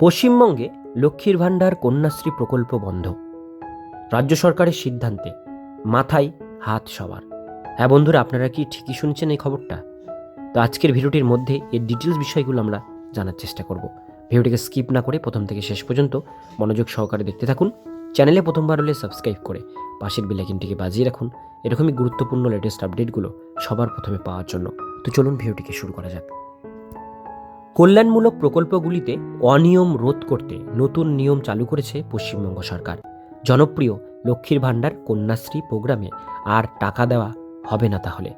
পশ্চিমবঙ্গে লক্ষ্মীর ভাণ্ডার কন্যাশ্রী প্রকল্প বন্ধ। রাজ্য সরকারের সিদ্ধান্তে মাথায় হাত সবার। হ্যাঁ বন্ধুরা, আপনারা কি ঠিকই শুনছেন এই খবরটা? তো আজকের ভিডিওটির মধ্যে এর ডিটেলস বিষয়গুলো আমরা জানার চেষ্টা করব। ভিডিওটিকে স্কিপ না করে প্রথম থেকে শেষ পর্যন্ত মনোযোগ সহকারে দেখতে থাকুন। চ্যানেলে প্রথমবার হলে সাবস্ক্রাইব করে পাশের বেলাইকিনটিকে বাজিয়ে রাখুন। এরকমই গুরুত্বপূর্ণ লেটেস্ট আপডেটগুলো সবার প্রথমে পাওয়ার জন্য। তো চলুন ভিডিওটিকে শুরু করা যাক। কল্যাণমূলক প্রকল্পগুলিতে অনিয়ম রোধ করতে নতুন নিয়ম চালু করেছে পশ্চিমবঙ্গ সরকার। জনপ্রিয় লক্ষ্মীর ভাণ্ডার কন্যাশ্রী প্রোগ্রামে আর টাকা দেওয়া হবে না তাহলে।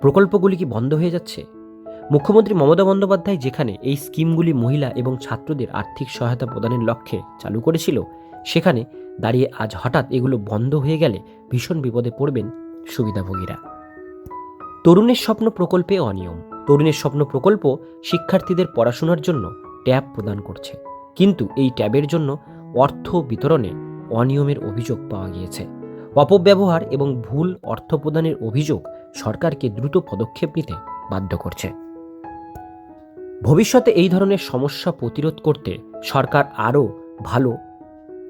প্রকল্পগুলি কি বন্ধ হয়ে যাচ্ছে? মুখ্যমন্ত্রী মমতা বন্দ্যোপাধ্যায় যেখানে এই স্কিমগুলি মহিলা এবং ছাত্রদের আর্থিক সহায়তা প্রদানের লক্ষ্যে চালু করেছিল, সেখানে দাঁড়িয়ে আজ হঠাৎ এগুলো বন্ধ হয়ে গেলে ভীষণ বিপদে পড়বেন সুবিধাভোগীরা। তরুণের স্বপ্ন প্রকল্পে অনিয়ম। তরুণের স্বপ্ন প্রকল্প শিক্ষার্থীদের পড়াশোনার জন্য ট্যাব প্রদান করছে। কিন্তু এই ট্যাবের জন্য অর্থ বিতরণে অনিয়মের অভিযোগ পাওয়া গিয়েছে। অপব্যবহার এবং ভুল অর্থ প্রদানের অভিযোগ সরকারকে দ্রুত পদক্ষেপ নিতে বাধ্য করছে। ভবিষ্যতে এই ধরনের সমস্যা প্রতিরোধ করতে সরকার আরও ভালো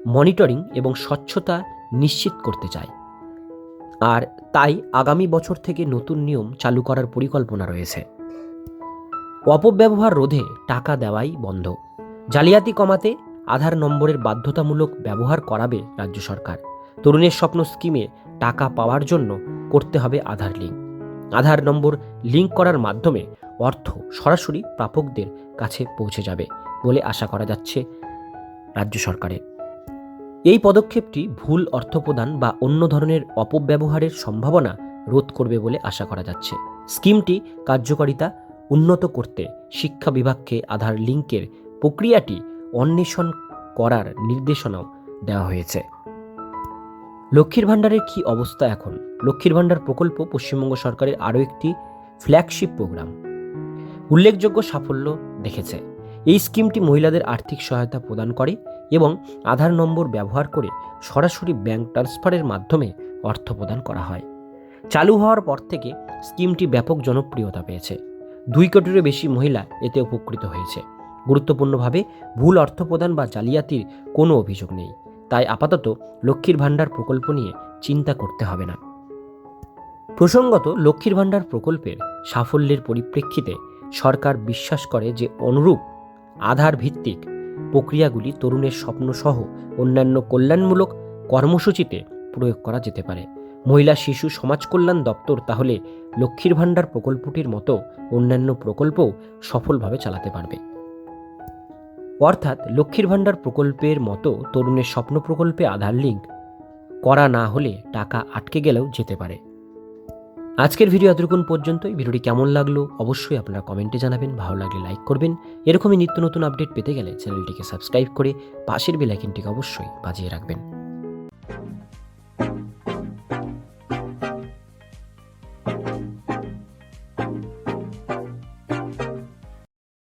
মনিটরিং এবং স্বচ্ছতা নিশ্চিত করতে চায়। আর তাই আগামী বছর থেকে নতুন নিয়ম চালু করার পরিকল্পনা রয়েছে। অপব্যবহার রোধে টাকা দেওয়াই বন্ধ। জালিয়াতি কমাতে আধার নম্বরের বাধ্যতামূলক ব্যবহার করাবে রাজ্য সরকার। তরুণের স্বপ্ন স্কিমে টাকা পাওয়ার জন্য করতে হবে আধার লিঙ্ক। আধার নম্বর লিঙ্ক করার মাধ্যমে অর্থ সরাসরি প্রাপকদের কাছে পৌঁছে যাবে বলে আশা করা যাচ্ছে রাজ্য সরকারের এই পদক্ষেপটি ভুল অর্থপ্রদান বা অন্য ধরনের অপব্যবহারের সম্ভাবনা রোধ করবে বলে আশা করা যাচ্ছে। স্কিমটি কার্যকারিতা উন্নত করতে শিক্ষা বিভাগকে আধার লিঙ্কের প্রক্রিয়াটি অন্বেষণ করার নির্দেশনাও দেওয়া হয়েছে। লক্ষ্মীর ভাণ্ডারের কি অবস্থা এখন? লক্ষ্মীর ভাণ্ডার প্রকল্প পশ্চিমবঙ্গ সরকারের আরও একটি ফ্ল্যাগশিপ প্রোগ্রাম। উল্লেখযোগ্য সাফল্য দেখেছে। এই স্কিমটি মহিলাদের আর্থিক সহায়তা প্রদান করে এবং আধার নম্বর ব্যবহার করে সরাসরি ব্যাংক ট্রান্সফারের মাধ্যমে অর্থ প্রদান করা হয়। চালু হওয়ার পর থেকে স্কিমটি ব্যাপক জনপ্রিয়তা পেয়েছে। দুই কোটিরও বেশি মহিলা এতে উপকৃত হয়েছে। গুরুত্বপূর্ণভাবে ভুল অর্থ প্রদান বা জালিয়াতির কোনো অভিযোগ নেই। তাই আপাতত লক্ষ্মীর ভাণ্ডার প্রকল্প নিয়ে চিন্তা করতে হবে না। প্রসঙ্গত, লক্ষ্মীর ভাণ্ডার প্রকল্পের সাফল্যের পরিপ্রেক্ষিতে সরকার বিশ্বাস করে যে অনুরূপ আধার ভিত্তিক প্রক্রিয়াগুলি তরুণের স্বপ্নসহ অন্যান্য কল্যাণমূলক কর্মসূচিতে প্রয়োগ করা যেতে পারে। মহিলা শিশু সমাজ কল্যাণ দপ্তর তাহলে লক্ষ্মীর ভাণ্ডার প্রকল্পটির মতো অন্যান্য প্রকল্পও সফলভাবে চালাতে পারবে। অর্থাৎ লক্ষ্মীর ভাণ্ডার প্রকল্পের মতো তরুণের স্বপ্ন প্রকল্পে আধার লিঙ্ক করা না হলে টাকা আটকে গেলেও যেতে পারে। আজকের ভিডিও এতটুকুন পর্যন্তই। ভিডিওটি কেমন লাগল অবশ্যই আপনারা কমেন্টে জানাবেন। ভালো লাগলে লাইক করবেন। এরকমই নিত্য নতুন আপডেট পেতে গেলে চ্যানেলটিকে সাবস্ক্রাইব করে পাশের বেলাইকিনটিকে অবশ্যই বাজিয়ে রাখবেন।